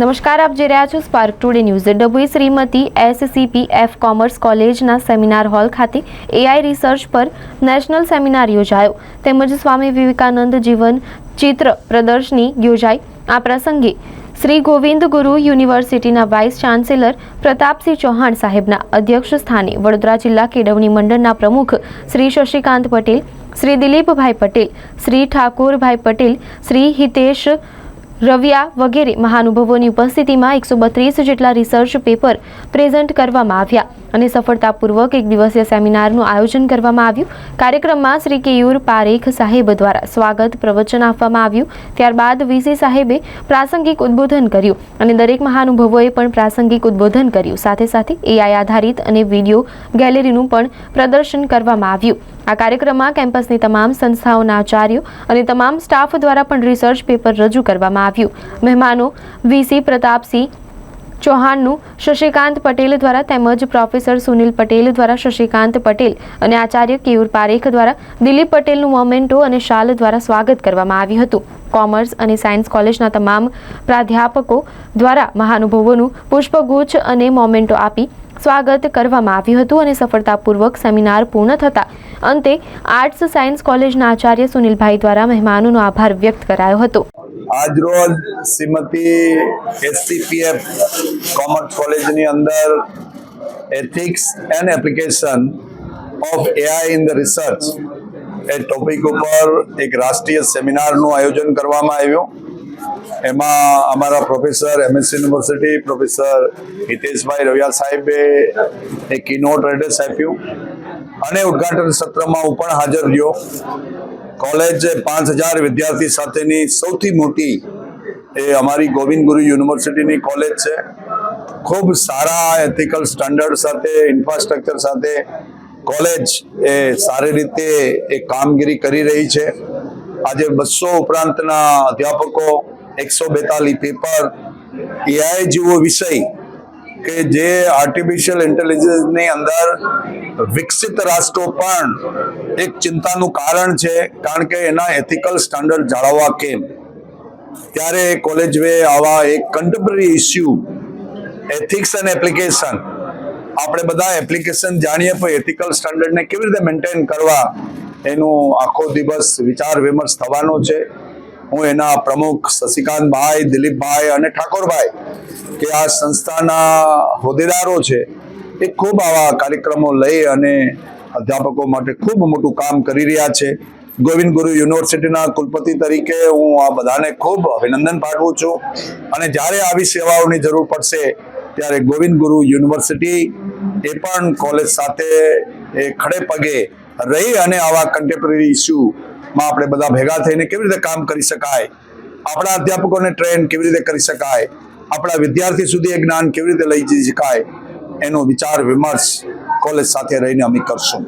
નમસ્કાર, આપ જોઈ રહ્યા છો spark today news Dabhoi Shrimati SCP F commerce કોલેજના સેમિનાર હોલ ખાતે એઆઈ રિસર્ચ પર નેશનલ સેમિનાર યોજાયો. તેમજ સ્વામી વિવેકાનંદ જીવન ચિત્ર પ્રદર્શની યોજાઈ. આ પ્રસંગે શ્રી ગોવિંદ ગુરુ યુનિવર્સિટીના વાઇસ ચાન્સેલર પ્રતાપસિંહ ચૌહાણ સાહેબના અધ્યક્ષ સ્થાને વડોદરા જિલ્લા કેળવણી મંડળના પ્રમુખ શ્રી શશિકાંત પટેલ, શ્રી દિલીપભાઈ પટેલ, શ્રી ઠાકોરભાઈ પટેલ, શ્રી હિતેશ રવિયા વગેરે મહાનુભાવોની ઉપસ્થિતિમાં એકસો બત્રીસ જેટલા રિસર્ચ પેપર પ્રેઝન્ટ કરવામાં આવ્યા અને સફળતાપૂર્વક એક દિવસીય સેમિનારનું આયોજન કરવામાં આવ્યું. કાર્યક્રમમાં શ્રી કેયુર પારેખ સાહેબ દ્વારા સ્વાગત પ્રવચન આપવામાં આવ્યું. ત્યારબાદ વીસી સાહેબે પ્રાસંગિક ઉદ્બોધન કર્યું અને દરેક મહાનુભાવોએ પણ પ્રાસંગિક ઉદ્બોધન કર્યું. સાથે સાથે એઆઈ આધારિત અને વીડિયો ગેલેરીનું પણ પ્રદર્શન કરવામાં આવ્યું. આ કાર્યક્રમમાં કેમ્પસની તમામ સંસ્થાઓના આચાર્યો અને તમામ સ્ટાફ દ્વારા પણ રિસર્ચ પેપર રજૂ કરવામાં આવ્યું. મહેમાનો વીસી પ્રતાપસિંહ ચૌહાણનું શશિકાંત પટેલ દ્વારા તેમજ પ્રોફેસર સુનિલ પટેલ દ્વારા શશિકાંત પટેલ અને આચાર્ય કેયુર પારેખ દ્વારા દિલીપ પટેલનું મોમેન્ટો અને શાલ દ્વારા સ્વાગત કરવામાં આવ્યું હતું. કોમર્સ અને સાયન્સ કોલેજના તમામ પ્રાધ્યાપકો દ્વારા મહાનુભાવોનું પુષ્પગુચ્છ અને મોમેન્ટો આપી સ્વાગત કરવામાં આવ્યું હતું અને સફળતાપૂર્વક સેમિનાર પૂર્ણ થતા અંતે આર્ટ્સ સાયન્સ કોલેજના આચાર્ય સુનિલભાઈ દ્વારા મહેમાનોનો આભાર વ્યક્ત કરાયો હતો. આજરોજ શ્રીમતી એસસીપીએફ કોમર્સ કોલેજની અંદર ethics and application of AI in the research A topic ઉપર એક રાષ્ટ્રીય સેમિનારનું આયોજન કરવામાં આવ્યું. એમાં અમારા professor MS university professor Hiteshbhai Raviya સાહેબે એક કિનોટ એડ્રેસ આપ્યું. અને ઉદ્ઘાટન સત્રમાં પણ હાજર રહ્યો. કોલેજ પાંચ હજાર વિદ્યાર્થી સાથેની સૌથી મોટી એ અમારી ગોવિંદ ગુરુ યુનિવર્સિટીની કોલેજ છે. ખૂબ સારા એથિકલ સ્ટાન્ડર્ડ સાથે ઇન્ફ્રાસ્ટ્રક્ચર સાથે કોલેજ એ સારી રીતે એ કામગીરી કરી રહી છે. આજે બસો ઉપરાંતના અધ્યાપકો, એકસો બેતાલીસ પેપર એઆઈ જેવો વિષય કે જે આર્ટિફિશિયલ ઇન્ટેલિજન્સની અંદર વિકસિત રાષ્ટ્રો પણ એક ચિંતાનું કારણ છે, કારણ કે એના એથિકલ સ્ટાન્ડર્ડ જાળવવા કેમ? ત્યારે કોલેજ વે આવા એક contemporary issue ethics and application આપણે બધા એપ્લિકેશન જાણીએ પણ એથિકલ સ્ટાન્ડર્ડને કેવી રીતે મેન્ટેન કરવા, એનો આખો દિવસ વિચાર વિમર્શ થવાનો છે. હું એના પ્રમુખ શશિકાંતભાઈ, દિલીપભાઈ અને ઠાકોરભાઈ, કે આ સંસ્થાના હોદ્દેદારો છે, એ ખૂબ આવા કાર્યક્રમો લઈ અને અધ્યાપકો માટે ખૂબ મોટું કામ કરી રહ્યા છે. ગોવિંદ ગુરુ યુનિવર્સિટીના કુલપતિ તરીકે હું આ બધાને ખૂબ અભિનંદન પાઠવું છું. અને જ્યારે આવી સેવાઓની જરૂર પડશે, ત્યારે ગોવિંદ ગુરુ યુનિવર્સિટી એ પણ કોલેજ સાથે એ ખડે પગે રહી અને આવા કન્ટેમ્પરરી ઇસ્યુમાં આપણે બધા ભેગા થઈને કેવી રીતે કામ કરી શકાય? આપણા અધ્યાપકોને ટ્રેન કેવી રીતે કરી શકાય? આપણા વિદ્યાર્થી સુધી એ જ્ઞાન કેવી રીતે લઈ જઈ શકાય? એનો વિચાર, વિમર્શ કોલેજ સાથે રહીને અમે કરશું.